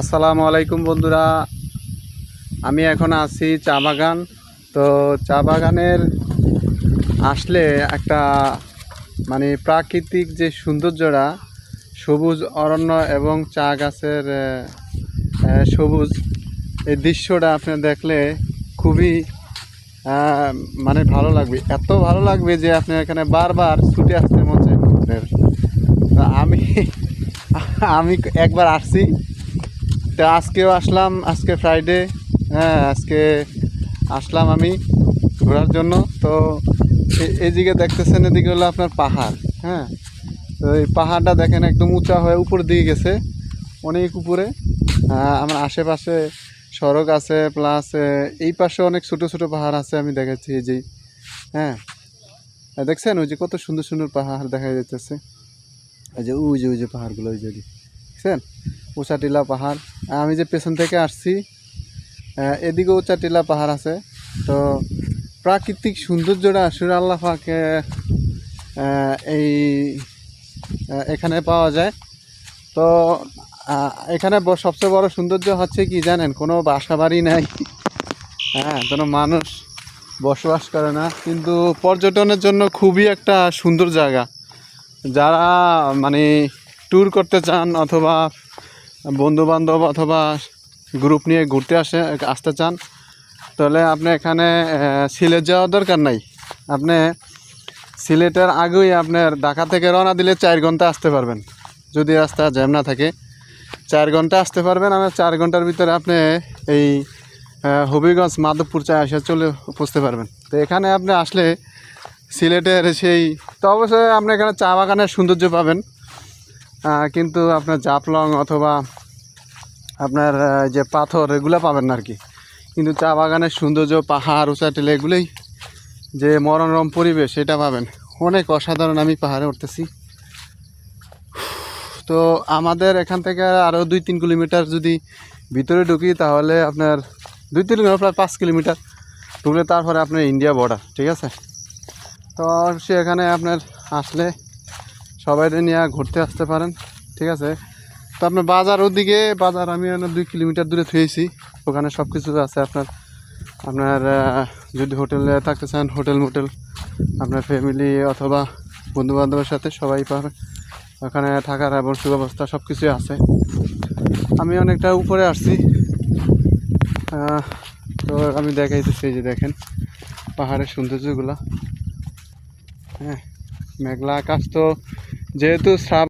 আসসালামু আলাইকুম বন্ধুরা। আমি এখন আছি চা বাগান। তো চা বাগানের আসলে একটা মানে প্রাকৃতিক যে সৌন্দর্যটা, সবুজ অরণ্য এবং চা গাছের সবুজ এই দৃশ্যটা আপনি দেখলে খুবই মানে ভালো লাগবে। এত ভালো লাগবে যে আপনি এখানে বারবার ছুটে আসতে মন চাই আপনার। আমি আমি একবার আসছি। তো আজকেও আসলাম, আজকে ফ্রাইডে হ্যাঁ আজকে আসলাম আমি ঘোরার জন্য। তো এদিকে দেখতেছেন, এদিকে হলো আপনার পাহাড় হ্যাঁ। তো এই পাহাড়টা দেখেন একদম উঁচা হয়ে উপর দিকে গেছে, অনেক উপরে। আমার আশেপাশে সড়ক আছে প্লাস এই পাশে অনেক ছোট ছোট পাহাড় আছে, আমি দেখাচ্ছি এই যে হ্যাঁ। দেখছেন, ওই যে কত সুন্দর সুন্দর পাহাড় দেখা যাইতেছে। এই যে, ওই যে ওই যে পাহাড়গুলো ওই যে। দেখছেন? উঁচা টিলা পাহাড়। আমি যে পেছন থেকে আসছি এদিকে উঁচা টিলা পাহাড় আছে। তো প্রাকৃতিক সৌন্দর্যটা আসলে আল্লাহ পাকে এই এখানে পাওয়া যায়। তো এখানে সবচেয়ে বড় সৌন্দর্য হচ্ছে কি জানেন? কোনো বাসা বাড়ি নাই। হ্যাঁ কোনো মানুষ বসবাস করে না। কিন্তু পর্যটনের জন্য খুবই একটা সুন্দর জায়গা। যারা মানে ট্যুর করতে চান অথবা বন্ধু বান্ধব অথবা গ্রুপ নিয়ে ঘুরতে আসে, আসতে চান, তাহলে আপনি এখানে সিলেট যাওয়ার দরকার নাই। আপনি সিলেটের আগেই আপনার ঢাকা থেকে রওনা দিলে চার ঘণ্টা আসতে পারবেন। যদি রাস্তা জ্যাম না থাকে, চার ঘণ্টা আসতে পারবেন। আর চার ঘণ্টার ভিতরে আপনি এই হবিগঞ্জ মাধবপুর চা এসে চলে পৌঁছতে পারবেন। তো এখানে আপনি আসলে সিলেটের সেই, তো অবশ্যই আপনি এখানে চা বাগানের সৌন্দর্য পাবেন। কিন্তু আপনার জাফলং অথবা আপনার যে পাথর, এগুলো পাবেন না আর কি। কিন্তু চা বাগানের সৌন্দর্য, পাহাড়, উঁচা টেলে এগুলোই যে মনোরম পরিবেশ, সেটা পাবেন। অনেক অসাধারণ আমি পাহাড়ে উঠতেছি। তো আমাদের এখান থেকে আরও দুই তিন কিলোমিটার যদি ভিতরে ঢুকি, তাহলে আপনার দুই তিন কিলোমিটার, প্রায় পাঁচ কিলোমিটার ঢুকলে তারপরে আপনার ইন্ডিয়া বর্ডার ঠিক আছে? তো অবশ্যই এখানে আপনার আসলে সবাই নিয়ে ঘুরতে আসতে পারেন, ঠিক আছে? তো আপনার বাজার ওদিকে, বাজার আমি দুই কিলোমিটার দূরে থুয়েছি, ওখানে সব কিছু আছে আপনার আপনার যদি হোটেলে থাকতে চান, হোটেল মোটেল, আপনার ফ্যামিলি অথবা বন্ধু বান্ধবের সাথে সবাই পাবে ওখানে থাকার এবং সুব্যবস্থা সব কিছুই আছে। আমি অনেকটা উপরে আসছি। তো আমি দেখাইতেছি যে দেখেন, পাহাড়ের সৌন্দর্যগুলো। হ্যাঁ মেঘলা আকাশ তো যেহেতু শ্রাব